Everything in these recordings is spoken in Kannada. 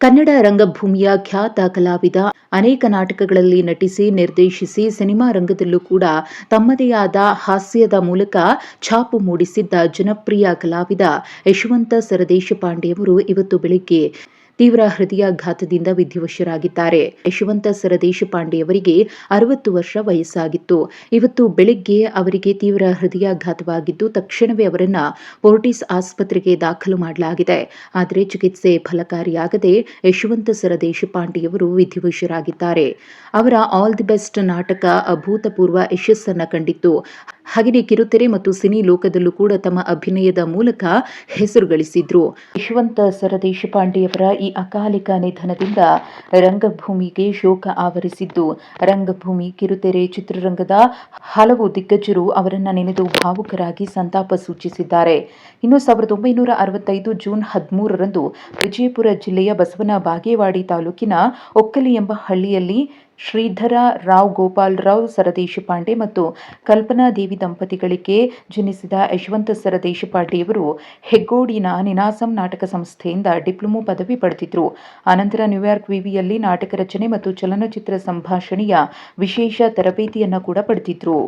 ಕನ್ನಡ ರಂಗಭೂಮಿಯ ಖ್ಯಾತ ಕಲಾವಿದ ಅನೇಕ ನಾಟಕಗಳಲ್ಲಿ ನಟಿಸಿ, ನಿರ್ದೇಶಿಸಿ ಸಿನಿಮಾ ರಂಗದಲ್ಲೂ ಕೂಡ ತಮ್ಮದೇ ಆದ ಹಾಸ್ಯದ ಮೂಲಕ ಛಾಪು ಮೂಡಿಸಿದ್ದ ಜನಪ್ರಿಯ ಕಲಾವಿದ ಯಶವಂತ ಸರದೇಶಪಾಂಡೆಯವರು ಇವತ್ತು ಬೆಳಿಗ್ಗೆ ತೀವ್ರ ಹೃದಯಾಘಾತದಿಂದ ವಿಧಿವಶರಾಗಿದ್ದಾರೆ ಯಶವಂತ ಸರದೇಶ ಪಾಂಡೆಯವರಿಗೆ ಅರವತ್ತು ವರ್ಷ ವಯಸ್ಸಾಗಿತ್ತು. ಇವತ್ತು ಬೆಳಿಗ್ಗೆ ಅವರಿಗೆ ತೀವ್ರ ಹೃದಯಾಘಾತವಾಗಿದ್ದು, ತಕ್ಷಣವೇ ಅವರನ್ನ ಪೋರ್ಟಿಸ್ ಆಸ್ಪತ್ರೆಗೆ ದಾಖಲು ಮಾಡಲಾಗಿದೆ. ಆದರೆ ಚಿಕಿತ್ಸೆ ಫಲಕಾರಿಯಾಗದೆ ಯಶವಂತ ಸರದೇಶ ಪಾಂಡೆಯವರು ವಿಧಿವಶರಾಗಿದ್ದಾರೆ ಅವರ ಆಲ್ ದಿ ಬೆಸ್ಟ್ ನಾಟಕ ಅಭೂತಪೂರ್ವ ಯಶಸ್ಸನ್ನು ಕಂಡಿತ್ತು. ಹಾಗೆಯೇ ಕಿರುತೆರೆ ಮತ್ತು ಸಿನಿ ಲೋಕದಲ್ಲೂ ಕೂಡ ತಮ್ಮ ಅಭಿನಯದ ಮೂಲಕ ಹೆಸರು ಗಳಿಸಿದ್ರು ಯಶವಂತ ಸರ ದೇಶಪಾಂಡೆಯವರ ಈ ಅಕಾಲಿಕ ನಿಧನದಿಂದ ರಂಗಭೂಮಿಗೆ ಶೋಕ ಆವರಿಸಿದ್ದು. ರಂಗಭೂಮಿ, ಕಿರುತೆರೆ ಚಿತ್ರರಂಗದ ಹಲವು ದಿಗ್ಗಜರು ಅವರನ್ನ ನೆನೆದು ಭಾವುಕರಾಗಿ ಸಂತಾಪ ಸೂಚಿಸಿದ್ದಾರೆ. ಇನ್ನು ಸಾವಿರದ ಒಂಬೈನೂರ ಅರವತ್ತೈದು ಜೂನ್ ಹದಿಮೂರರಂದು ವಿಜಯಪುರ ಜಿಲ್ಲೆಯ ಬಸವನ ಬಾಗೇವಾಡಿ ತಾಲೂಕಿನ ಒಕ್ಕಲಿ ಎಂಬ ಹಳ್ಳಿಯಲ್ಲಿ ಶ್ರೀಧರ ರಾವ್ ಗೋಪಾಲರಾವ್ ಸರದೇಶಪಾಂಡೆ ಮತ್ತು ಕಲ್ಪನಾ ದೇವಿ ದಂಪತಿಗಳಿಗೆ ಜನಿಸಿದ ಯಶವಂತ ಸರದೇಶಪಾಂಡೆಯವರು ಹೆಗ್ಗೋಡಿನ ನಿನಾಸಂ ನಾಟಕ ಸಂಸ್ಥೆಯಿಂದ ಡಿಪ್ಲೊಮೊ ಪದವಿ ಪಡೆದಿದ್ದರು ಆನಂತರ ನ್ಯೂಯಾರ್ಕ್ ವಿವಿಯಲ್ಲಿ ನಾಟಕ ರಚನೆ ಮತ್ತು ಚಲನಚಿತ್ರ ಸಂಭಾಷಣೆಯ ವಿಶೇಷ ತರಬೇತಿಯನ್ನು ಕೂಡ ಪಡೆದಿದ್ರು.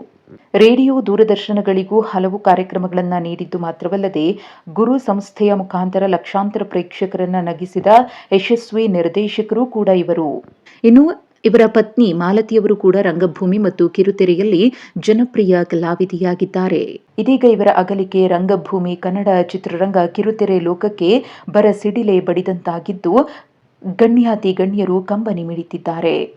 ರೇಡಿಯೋ ದೂರದರ್ಶನಗಳಿಗೂ ಹಲವು ಕಾರ್ಯಕ್ರಮಗಳನ್ನು ನೀಡಿದ್ದು ಮಾತ್ರವಲ್ಲದೆ, ಗುರು ಸಂಸ್ಥೆಯ ಮುಖಾಂತರ ಲಕ್ಷಾಂತರ ಪ್ರೇಕ್ಷಕರನ್ನ ನಗಿಸಿದ ಯಶಸ್ವಿ ನಿರ್ದೇಶಕರು ಕೂಡ ಇವರು. ಇನ್ನು ಇವರ ಪತ್ನಿ ಮಾಲತಿಯವರು ಕೂಡ ರಂಗಭೂಮಿ ಮತ್ತು ಕಿರುತೆರೆಯಲ್ಲಿ ಜನಪ್ರಿಯ ಕಲಾವಿದೆಯಾಗಿದ್ದಾರೆ. ಇದೀಗ ಇವರ ಅಗಲಿಕೆ ರಂಗಭೂಮಿ, ಕನ್ನಡ ಚಿತ್ರರಂಗ, ಕಿರುತೆರೆ ಲೋಕಕ್ಕೆ ಬರ ಸಿಡಿಲೆ ಬಡಿದಂತಾಗಿದ್ದು ಗಣ್ಯಾತಿ ಗಣ್ಯರು ಕಂಬನಿ ಮಿಡಿತಿದ್ದಾರೆ.